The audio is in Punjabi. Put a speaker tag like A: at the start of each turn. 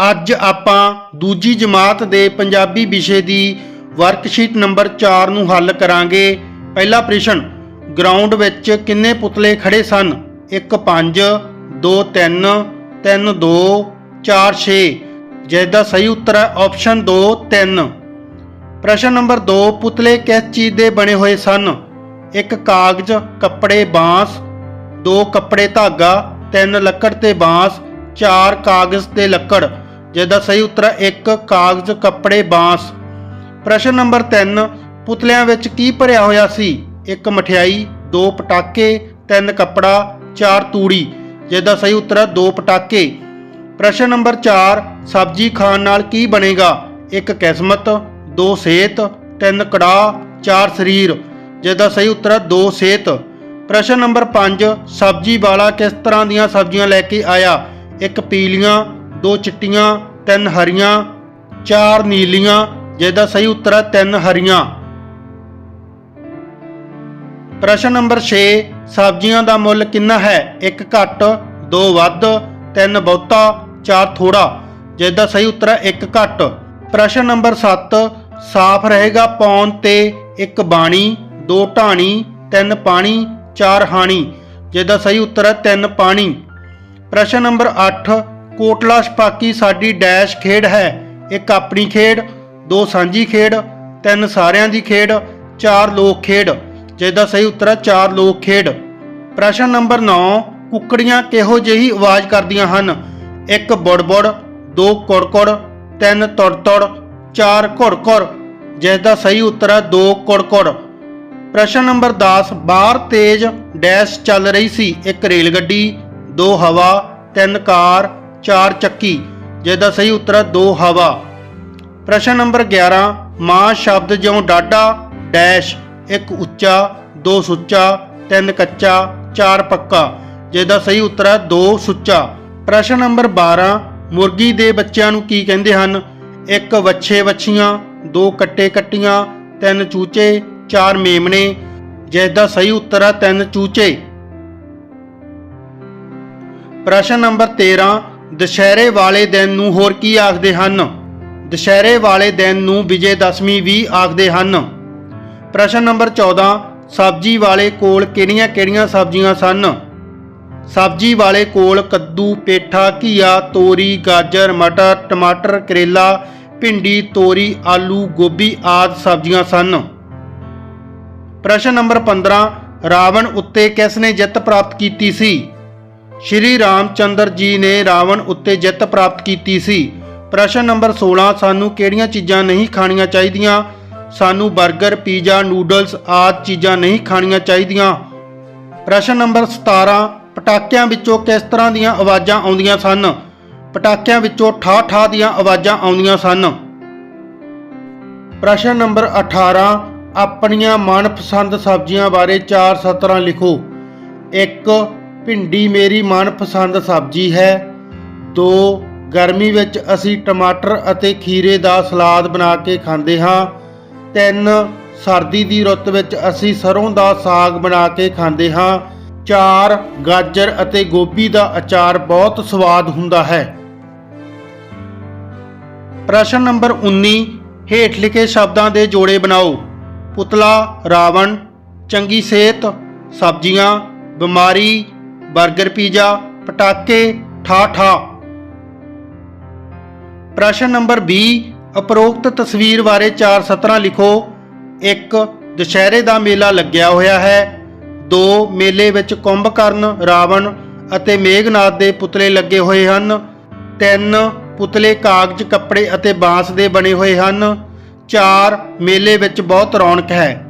A: ਅੱਜ ਆਪਾਂ ਦੂਜੀ ਜਮਾਤ ਦੇ ਪੰਜਾਬੀ ਵਿਸ਼ੇ ਦੀ ਵਰਕਸ਼ੀਟ ਨੰਬਰ 4 ਨੂੰ ਹੱਲ ਕਰਾਂਗੇ। ਪਹਿਲਾ ਪ੍ਰਸ਼ਨ ਗਰਾਊਂਡ ਵਿੱਚ ਕਿੰਨੇ ਪੁਤਲੇ ਖੜੇ ਸਨ? 1 5 2 3 3 2 4 6 ਜਿਸਦਾ ਸਹੀ ਉੱਤਰ ਹੈ ਆਪਸ਼ਨ 2 3 ਪ੍ਰਸ਼ਨ ਨੰਬਰ 2 ਪੁਤਲੇ ਕਿਸ ਚੀਜ਼ ਦੇ ਬਣੇ ਹੋਏ ਸਨ? ਇੱਕ, ਕਾਗਜ਼, ਕੱਪੜੇ, ਬਾਂਸ। ਦੋ, ਕੱਪੜੇ ਧਾਗਾ। ਤਿੰਨ, ਲੱਕੜ ਤੇ ਬਾਂਸ। ਚਾਰ, ਕਾਗਜ਼ ਤੇ ਲੱਕੜ। ਜਿਸ ਦਾ ਸਹੀ ਉੱਤਰ ਹੈ ਇੱਕ, ਕਾਗਜ਼, ਕੱਪੜੇ, ਬਾਂਸ। ਪ੍ਰਸ਼ਨ ਨੰਬਰ 3 ਪੁਤਲਿਆਂ ਵਿੱਚ ਕੀ ਭਰਿਆ ਹੋਇਆ ਸੀ? ਇੱਕ ਮਠਿਆਈ, ਦੋ ਪਟਾਕੇ, ਤਿੰਨ ਕੱਪੜਾ, ਚਾਰ ਤੂੜੀ। ਜਿਸ ਦਾ ਸਹੀ ਉੱਤਰ ਹੈ ਦੋ ਪਟਾਕੇ। ਪ੍ਰਸ਼ਨ ਨੰਬਰ 4 ਸਬਜ਼ੀ ਖਾਣ ਨਾਲ ਕੀ ਬਣੇਗਾ? ਇੱਕ ਕਿਸਮਤ, ਦੋ ਸਿਹਤ, ਤਿੰਨ ਕੜਾਹ, ਚਾਰ ਸਰੀਰ। ਜਿਸ ਦਾ ਸਹੀ ਉੱਤਰ ਹੈ ਦੋ ਸਿਹਤ। ਪ੍ਰਸ਼ਨ ਨੰਬਰ 5 ਸਬਜ਼ੀ ਵਾਲਾ ਕਿਸ ਤਰ੍ਹਾਂ ਦੀਆਂ ਸਬਜ਼ੀਆਂ ਲੈ ਕੇ ਆਇਆ? ਇੱਕ ਪੀਲੀਆਂ ਦੋ ਚਿੱਟੀਆਂ, ਤਿੰਨ ਹਰੀਆਂ, ਚਾਰ ਨੀਲੀਆਂ ਜਿਸਦਾ ਸਹੀ ਉੱਤਰ ਹੈ ਤਿੰਨ ਹਰੀਆਂ। ਪ੍ਰਸ਼ਨ ਨੰਬਰ 6 ਸਬਜ਼ੀਆਂ ਦਾ ਮੁੱਲ ਕਿੰਨਾ ਹੈ? ਇੱਕ ਘੱਟ, ਦੋ ਵੱਧ, ਤਿੰਨ ਬਹੁਤਾ, ਚਾਰ ਥੋੜਾ ਜਿਸਦਾ ਸਹੀ ਉੱਤਰ ਹੈ ਇੱਕ ਘੱਟ। ਪ੍ਰਸ਼ਨ ਨੰਬਰ 7 ਸਾਫ਼ ਰਹੇਗਾ ਪੌਣ ਤੇ ਇੱਕ ਬਾਣੀ, ਦੋ ਢਾਣੀ, ਤਿੰਨ ਪਾਣੀ, ਚਾਰ ਹਾਣੀ, ਜਿਹਦਾ ਸਹੀ ਉੱਤਰ ਹੈ ਤਿੰਨ ਪਾਣੀ। ਪ੍ਰਸ਼ਨ ਨੰਬਰ 8 ਕੋਟਲਾ ਛਪਾਕੀ ਸਾਡੀ ਡੈਸ਼ ਖੇਡ ਹੈ। ਇੱਕ ਆਪਣੀ ਖੇਡ, ਦੋ ਸਾਂਝੀ ਖੇਡ, ਤਿੰਨ ਸਾਰਿਆਂ ਦੀ ਖੇਡ, ਚਾਰ ਲੋਕ ਖੇਡ। ਜਿਸਦਾ ਸਹੀ ਉੱਤਰ ਹੈ ਚਾਰ ਲੋਕ ਖੇਡ। ਪ੍ਰਸ਼ਨ ਨੰਬਰ 9 ਕੁੱਕੜੀਆਂ ਕਿਹੋ ਜਿਹੀ ਆਵਾਜ਼ ਕਰਦੀਆਂ ਹਨ? ਇੱਕ ਬੁੜਬੁੜ, ਦੋ ਕੁੜਕੁੜ, ਤਿੰਨ ਤੁੜਤੁੜ, ਚਾਰ ਘੁੜਕੁੜ। ਜਿਸ ਦਾ ਸਹੀ ਉੱਤਰ ਹੈ ਦੋ ਕੁੜਕੁੜ। ਪ੍ਰਸ਼ਨ ਨੰਬਰ 10 ਬਾਹਰ ਤੇਜ਼ ਡੈਸ਼ ਚੱਲ ਰਹੀ ਸੀ। ਇੱਕ ਰੇਲ ਗੱਡੀ ਦੋ ਹਵਾ, ਤਿੰਨ ਕਾਰ ਚਾਰ ਚੱਕੀ। ਜਿਸ ਦਾ ਸਹੀ ਉੱਤਰ ਹੈ ਦੋ ਹਵਾ। ਪ੍ਰਸ਼ਨ ਨੰਬਰ 11 ਮਾਂ ਸ਼ਬਦ ਜਿਉਂ ਡਾਡਾ ਡੈਸ਼, ਇੱਕ ਉੱਚਾ, ਦੋ ਸੁੱਚਾ, ਤਿੰਨ ਕੱਚਾ, ਚਾਰ ਪੱਕਾ। ਜਿਸ ਦਾ ਸਹੀ ਉੱਤਰ ਹੈ ਦੋ ਸੁੱਚਾ। ਪ੍ਰਸ਼ਨ ਨੰਬਰ 12 ਮੁਰਗੀ ਦੇ ਬੱਚਿਆਂ ਨੂੰ ਕੀ ਕਹਿੰਦੇ ਹਨ? ਇੱਕ ਵੱਛੇ ਵੱਛੀਆਂ, ਦੋ ਕੱਟੇ ਕੱਟੀਆਂ, ਤਿੰਨ ਚੂਚੇ, ਚਾਰ ਮੇਮਣੇ। ਜਿਸ ਦਾ ਸਹੀ ਉੱਤਰ ਹੈ ਤਿੰਨ ਚੂਚੇ। ਪ੍ਰਸ਼ਨ ਨੰਬਰ 13 ਦੁਸ਼ਹਿਰੇ ਵਾਲੇ ਦਿਨ ਨੂੰ ਹੋਰ ਕੀ ਆਖਦੇ ਹਨ? ਦੁਸ਼ਹਿਰੇ ਵਾਲੇ ਦਿਨ ਨੂੰ ਵਿਜੇ ਦਸ਼ਮੀ ਵੀ ਆਖਦੇ ਹਨ। ਪ੍ਰਸ਼ਨ ਨੰਬਰ 14 ਸਬਜ਼ੀ ਵਾਲੇ ਕੋਲ ਕਿਹੜੀਆਂ-ਕਿਹੜੀਆਂ ਸਬਜ਼ੀਆਂ ਸਨ? ਸਬਜ਼ੀ ਵਾਲੇ ਕੋਲ ਕੱਦੂ, ਪੇਠਾ, ਘੀਆ, ਤੋਰੀ, ਗਾਜਰ, ਮਟਰ, ਟਮਾਟਰ, ਕਰੇਲਾ, ਭਿੰਡੀ, ਤੋਰੀ, ਆਲੂ, ਗੋਭੀ ਆਦਿ ਸਬਜ਼ੀਆਂ ਸਨ। ਪ੍ਰਸ਼ਨ ਨੰਬਰ 15 ਰਾਵਣ ਉੱਤੇ ਕਿਸ ਨੇ ਜਿੱਤ ਪ੍ਰਾਪਤ ਕੀਤੀ ਸੀ? ਸ਼੍ਰੀ ਰਾਮਚੰਦਰ ਜੀ ਨੇ ਰਾਵਣ ਉੱਤੇ ਜਿੱਤ ਪ੍ਰਾਪਤ ਕੀਤੀ ਸੀ। ਪ੍ਰਸ਼ਨ ਨੰਬਰ 16 ਸਾਨੂੰ ਕਿਹੜੀਆਂ ਚੀਜ਼ਾਂ ਨਹੀਂ ਖਾਣੀਆਂ ਚਾਹੀਦੀਆਂ? ਸਾਨੂੰ 버ਗਰ ਪੀਜ਼ਾ, ਨੂਡਲਸ ਆਦਿ ਚੀਜ਼ਾਂ ਨਹੀਂ ਖਾਣੀਆਂ ਚਾਹੀਦੀਆਂ। ਪ੍ਰਸ਼ਨ ਨੰਬਰ 17 ਪਟਾਕਿਆਂ ਵਿੱਚੋਂ ਕਿਸ ਤਰ੍ਹਾਂ ਦੀਆਂ ਆਵਾਜ਼ਾਂ ਆਉਂਦੀਆਂ ਸਨ? ਪਟਾਕਿਆਂ ਵਿੱਚੋਂ ਠਾ ਠਾ ਦੀਆਂ ਆਵਾਜ਼ਾਂ ਆਉਂਦੀਆਂ ਸਨ। ਪ੍ਰਸ਼ਨ ਨੰਬਰ 18 ਆਪਣੀਆਂ ਮਨਪਸੰਦ ਸਬਜ਼ੀਆਂ ਬਾਰੇ ਚਾਰ ਸਤਰਾਂ ਲਿਖੋ। 1 ਭਿੰਡੀ ਮੇਰੀ ਮਨਪਸੰਦ ਸਬਜ਼ੀ ਹੈ। 2 ਗਰਮੀ ਵਿੱਚ ਅਸੀਂ ਟਮਾਟਰ ਅਤੇ ਖੀਰੇ ਦਾ ਸਲਾਦ ਬਣਾ ਕੇ ਖਾਂਦੇ ਹਾਂ। 3 ਸਰਦੀ ਦੀ ਰੁੱਤ ਵਿੱਚ ਅਸੀਂ ਸਰੋਂ ਦਾ ਸਾਗ ਬਣਾ ਕੇ ਖਾਂਦੇ ਹਾਂ। 4 ਗਾਜਰ ਅਤੇ ਗੋਭੀ ਦਾ ਅਚਾਰ ਬਹੁਤ ਸਵਾਦ ਹੁੰਦਾ ਹੈ। ਪ੍ਰਸ਼ਨ ਨੰਬਰ 19 ਹੇਠ ਲਿਖੇ ਸ਼ਬਦਾਂ ਦੇ ਜੋੜੇ ਬਣਾਓ। ਪੁਤਲਾ, ਰਾਵਣ, ਚੰਗੀ ਸਿਹਤ, ਸਬਜ਼ੀਆਂ, ਬਿਮਾਰੀ 버ਗਰ ਪੀਜ਼ਾ, ਪਟਾਕੇ ਠਾ ਠਾ ਪ੍ਰਸ਼ਨ ਨੰਬਰ 20 ਉਪਰੋਕਤ ਤਸਵੀਰ ਬਾਰੇ ਚਾਰ ਸਤਰਾਂ ਲਿਖੋ। 1 ਦੁਸ਼ਹਿਰੇ ਦਾ ਮੇਲਾ ਲੱਗਿਆ ਹੋਇਆ ਹੈ। 2 ਮੇਲੇ ਵਿੱਚ ਕੁੰਭਕਰਨ ਰਾਵਣ ਅਤੇ ਮੇਘਨਾਥ ਦੇ ਪੁਤਲੇ ਲੱਗੇ ਹੋਏ ਹਨ। 3 ਪੁਤਲੇ ਕਾਗਜ਼, ਕੱਪੜੇ ਅਤੇ ਬਾਂਸ ਦੇ ਬਣੇ ਹੋਏ ਹਨ। 4 ਮੇਲੇ ਵਿੱਚ ਬਹੁਤ ਰੌਣਕ ਹੈ।